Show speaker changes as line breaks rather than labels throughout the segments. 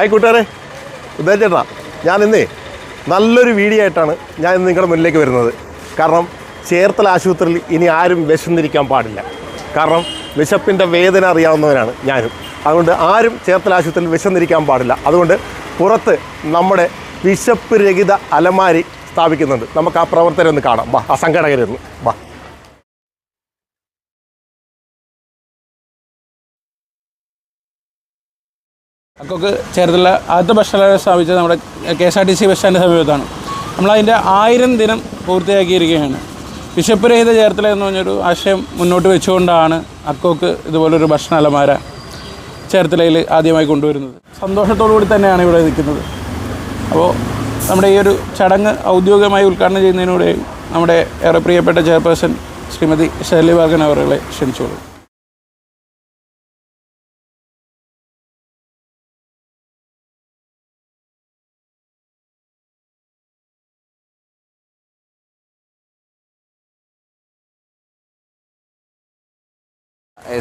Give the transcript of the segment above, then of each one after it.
Hi കൂട്ടുകാരെ. ഉദയ ചേട്ടാ ഞാൻ ഇന്നേ നല്ലൊരു വീഡിയോ ആയിട്ടാണ് ഞാൻ ഇന്ന് നിങ്ങളുടെ മുന്നിലേക്ക് വരുന്നത്. കാരണം ചേർത്തല ആശുപത്രിയിൽ ഇനി ആരും വിശന്നിരിക്കാൻ പാടില്ല. കാരണം വിശപ്പിന്റെ വേദന അറിയാവുന്നവരാണ് ഞാനും. അതുകൊണ്ട് ആരും ചേർത്തല ആശുപത്രിയിൽ വിശന്നിരിക്കാൻ പാടില്ല. അതുകൊണ്ട് പുറത്ത് നമ്മുടെ വിശപ്പ് രഹിത അലമാരി സ്ഥാപിക്കുന്നുണ്ട്. നമുക്ക് ആ പ്രവർത്തനം ഒന്ന് കാണാം. വാ ആ സംഘടകരൊന്ന് വാ.
അക്കൊക്കെ ചേർത്തുള്ള ആദ്യത്തെ ബസ് സ്റ്റാൻഡ് സ്ഥാപിച്ചത് നമ്മുടെ K S R T C bus stand സമീപത്താണ്. നമ്മളതിന്റെ ആയിരം ദിനം പൂർത്തിയാക്കിയിരിക്കുകയാണ്. ബിഷപ്പ് രഹിത ചേർത്തല എന്ന് പറഞ്ഞൊരു ആശയം മുന്നോട്ട് വെച്ചുകൊണ്ടാണ് അക്കോക്ക് ഇതുപോലൊരു ഭക്ഷണ അലമാര ചേർത്തലയിൽ ആദ്യമായി കൊണ്ടുവരുന്നത്. സന്തോഷത്തോടു കൂടി തന്നെയാണ് ഇവിടെ നിൽക്കുന്നത്. അപ്പോൾ നമ്മുടെ ഈ ഒരു ചടങ്ങ് ഔദ്യോഗികമായി ഉദ്ഘാടനം ചെയ്യുന്നതിലൂടെ നമ്മുടെ ഏറെ പ്രിയപ്പെട്ട ചെയർപേഴ്സൺ ശ്രീമതി ഷെർലി വാഗൻ അവരുകളെ ക്ഷണിച്ചോളൂ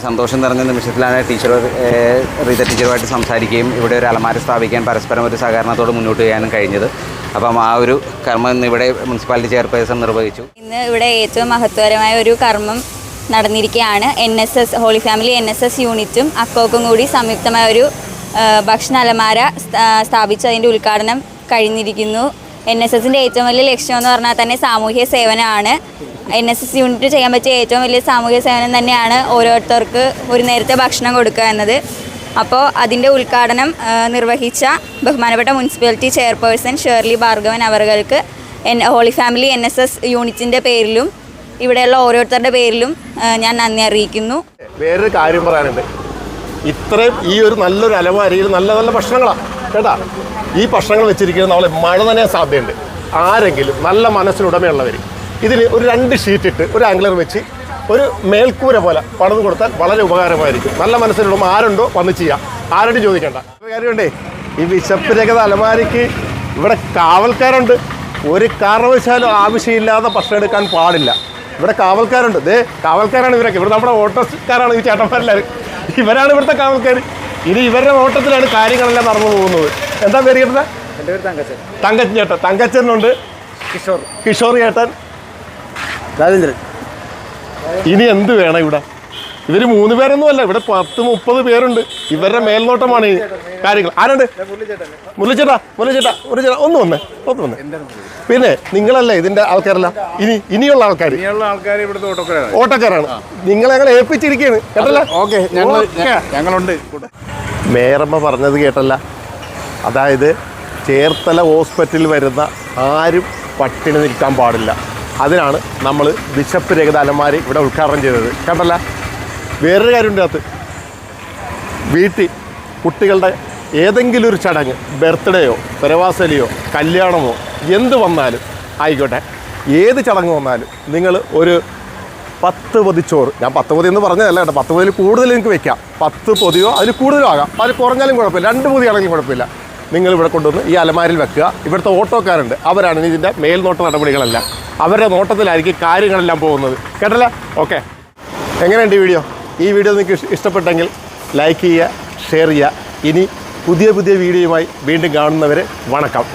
സന്തോഷം നിറഞ്ഞ നിമിഷത്തിലാണ് ടീച്ചർ റീത ടീച്ചറുമായിട്ട് സംസാരിക്കുകയും ഇവിടെ ഒരു അലമാര സ്ഥാപിക്കാൻ പരസ്പരം ഒരു സഹകരണത്തോട് മുന്നോട്ട് ചെയ്യാനും കഴിഞ്ഞത്. അപ്പം ആ ഒരു കർമ്മം ഇന്ന് ഇവിടെ മുനിസിപ്പാലിറ്റി ചെയർപേഴ്സൺ നിർവഹിച്ചു.
ഇന്ന് ഇവിടെ ഏറ്റവും മഹത്വപരമായ ഒരു കർമ്മം നടന്നിരിക്കുകയാണ് N S S holy family N S S യൂണിറ്റും അക്കോക്കും കൂടി സംയുക്തമായ ഒരു ഭക്ഷണ അലമാര സ്ഥാപിച്ചതിന്റെ ഉദ്ഘാടനം കഴിഞ്ഞിരിക്കുന്നു. എൻ എസ് എസിന്റെ ഏറ്റവും വലിയ ലക്ഷ്യം എന്ന് പറഞ്ഞാൽ തന്നെ സാമൂഹ്യ സേവനമാണ്. എൻ എസ് എസ് യൂണിറ്റ് ചെയ്യാൻ പറ്റിയ ഏറ്റവും വലിയ സാമൂഹ്യ സേവനം തന്നെയാണ് ഓരോരുത്തർക്ക് ഒരു നേരത്തെ ഭക്ഷണം കൊടുക്കുക എന്നത്. അപ്പോൾ അതിന്റെ ഉദ്ഘാടനം നിർവഹിച്ച ബഹുമാനപ്പെട്ട മുനിസിപ്പാലിറ്റി ചെയർപേഴ്സൺ ഷേർലി ഭാർഗവൻ അവർക്ക് N holy family N S S യൂണിറ്റിന്റെ പേരിലും ഇവിടെയുള്ള ഓരോരുത്തരുടെ പേരിലും ഞാൻ നന്ദി അറിയിക്കുന്നു.
വേറൊരു കാര്യം പറയാനുണ്ട്. ഇത്രയും ഈ ഒരു നല്ലൊരു അലമാരിയിൽ നല്ല നല്ല ഭക്ഷണങ്ങളാണ് കേട്ടാ? ഈ ഭക്ഷണങ്ങൾ വെച്ചിരിക്കുന്നത് നമ്മളെ മഴ നനയാൻ സാധ്യതയുണ്ട്. ആരെങ്കിലും നല്ല മനസ്സിനുടമയുള്ളവർ ഇതിൽ ഒരു രണ്ട് ഷീറ്റ് ഇട്ട് ഒരു ആംഗ്ലർ വെച്ച് ഒരു മേൽക്കൂര പോലെ പണിത് കൊടുത്താൽ വളരെ ഉപകാരമായിരിക്കും. നല്ല മനസ്സിലുള്ള ആരുണ്ടോ വന്ന് ചെയ്യാം. ആരോടും ചോദിക്കേണ്ട. കാര്യമുണ്ടേ ഈ വിശപ്പ് രഹിത അലമാരിക്ക് ഇവിടെ കാവൽക്കാരുണ്ട്. ഒരു കാരണവശാലും ആവശ്യമില്ലാതെ ഭക്ഷണം എടുക്കാൻ പാടില്ല. ഇവിടെ കാവൽക്കാരുണ്ട്. ദേ കാവൽക്കാരാണ് ഇവരൊക്കെ. ഇവിടെ നമ്മുടെ ഓട്ടോക്കാരാണ് ഈ ചേട്ടന്മാരെല്ലാവരും ഇവരാണ് ഇവിടുത്തെ കാവൽക്കാർ ഇനി ഇവരുടെ ഓട്ടത്തിലാണ് കാര്യങ്ങളെല്ലാം നടന്നു പോകുന്നത്. എന്താ പേര് കേട്ടത്
എന്റെ പേര് തങ്കച്ചൻ.
തങ്കച്ചൻ ചേട്ടൻ. തങ്കച്ചനുണ്ട്.
കിഷോർ.
കിഷോർ ചേട്ടൻ.
രാജേന്ദ്രൻ.
ഇനി എന്ത് വേണം ഇവിടെ? ഇവർ മൂന്ന് പേരൊന്നും അല്ല ഇവിടെ പത്ത് മുപ്പത് പേരുണ്ട്. ഇവരുടെ മേൽനോട്ടമാണ് ഈ കാര്യങ്ങൾ. ആരുണ്ട്? മുരളിച്ചേട്ടാ മുരളിച്ചേട്ടാ മുരളിച്ചേട്ടാ ഒന്ന് വന്നേ ഒന്ന് വന്നേ. പിന്നെ നിങ്ങളല്ലേ ഇതിന്റെ ആൾക്കാരല്ല? ഇനി ഇനിയുള്ള ആൾക്കാർ
ഇനിയുള്ള ആൾക്കാർ ഇവിടുത്തെ ഓട്ടോക്കാരാണ്.
നിങ്ങളെ ഞങ്ങൾ ഏൽപ്പിച്ചിരിക്കുകയാണ് കേട്ടല്ല
ഓക്കേ. ഞങ്ങളുണ്ട്.
മേയറമ്മ പറഞ്ഞത് കേട്ടല്ല. അതായത് ചേർത്തല ഹോസ്പിറ്റലിൽ വരുന്ന ആരും പട്ടിണി നിൽക്കാൻ പാടില്ല. അതിനാണ് നമ്മൾ ബിഷപ്പ് രഹിത അലമാരി ഇവിടെ ഉദ്ഘാടനം ചെയ്തത്. കണ്ടല്ല വേറൊരു കാര്യമുണ്ട് അകത്ത് വീട്ടിൽ കുട്ടികളുടെ ഏതെങ്കിലും ഒരു ചടങ്ങ് ബർത്ത്ഡേയോ പെരവാസലിയോ കല്യാണമോ എന്ത് വന്നാലും ആയിക്കോട്ടെ. ഏത് ചടങ്ങ് വന്നാലും നിങ്ങൾ ഒരു പത്ത് പൊതി ചോറ് ഞാൻ പത്ത് പൊതി എന്ന് പറഞ്ഞതല്ല കേട്ടോ പത്ത് പൊതിയിൽ കൂടുതൽ നിങ്ങൾക്ക് വെക്കാം. പത്ത് പൊതിയോ അതിൽ കൂടുതലോ ആകാം. അതിൽ കുറഞ്ഞാലും കുഴപ്പമില്ല. രണ്ട് പൊതി ആണെങ്കിലും കുഴപ്പമില്ല. നിങ്ങൾ ഇവിടെ കൊണ്ടുവന്ന് ഈ അലമാരിൽ വെക്കുക. ഇവിടുത്തെ ഓട്ടോക്കാരുണ്ട്. അവരാണ് ഇതിന്റെ മേൽനോട്ട നടപടികളെല്ലാം. അവരുടെ നോട്ടത്തിലായിരിക്കും കാര്യങ്ങളെല്ലാം പോകുന്നത്. കേട്ടല്ല? ഓക്കെ. എങ്ങനെയുണ്ട് ഈ വീഡിയോ? ഈ വീഡിയോ നിങ്ങൾക്ക് ഇഷ്ടപ്പെട്ടെങ്കിൽ ലൈക്ക് ചെയ്യുക ഷെയർ ചെയ്യുക. ഇനി പുതിയ പുതിയ വീഡിയോയുമായി വീണ്ടും കാണുന്നവരെ വണക്കം.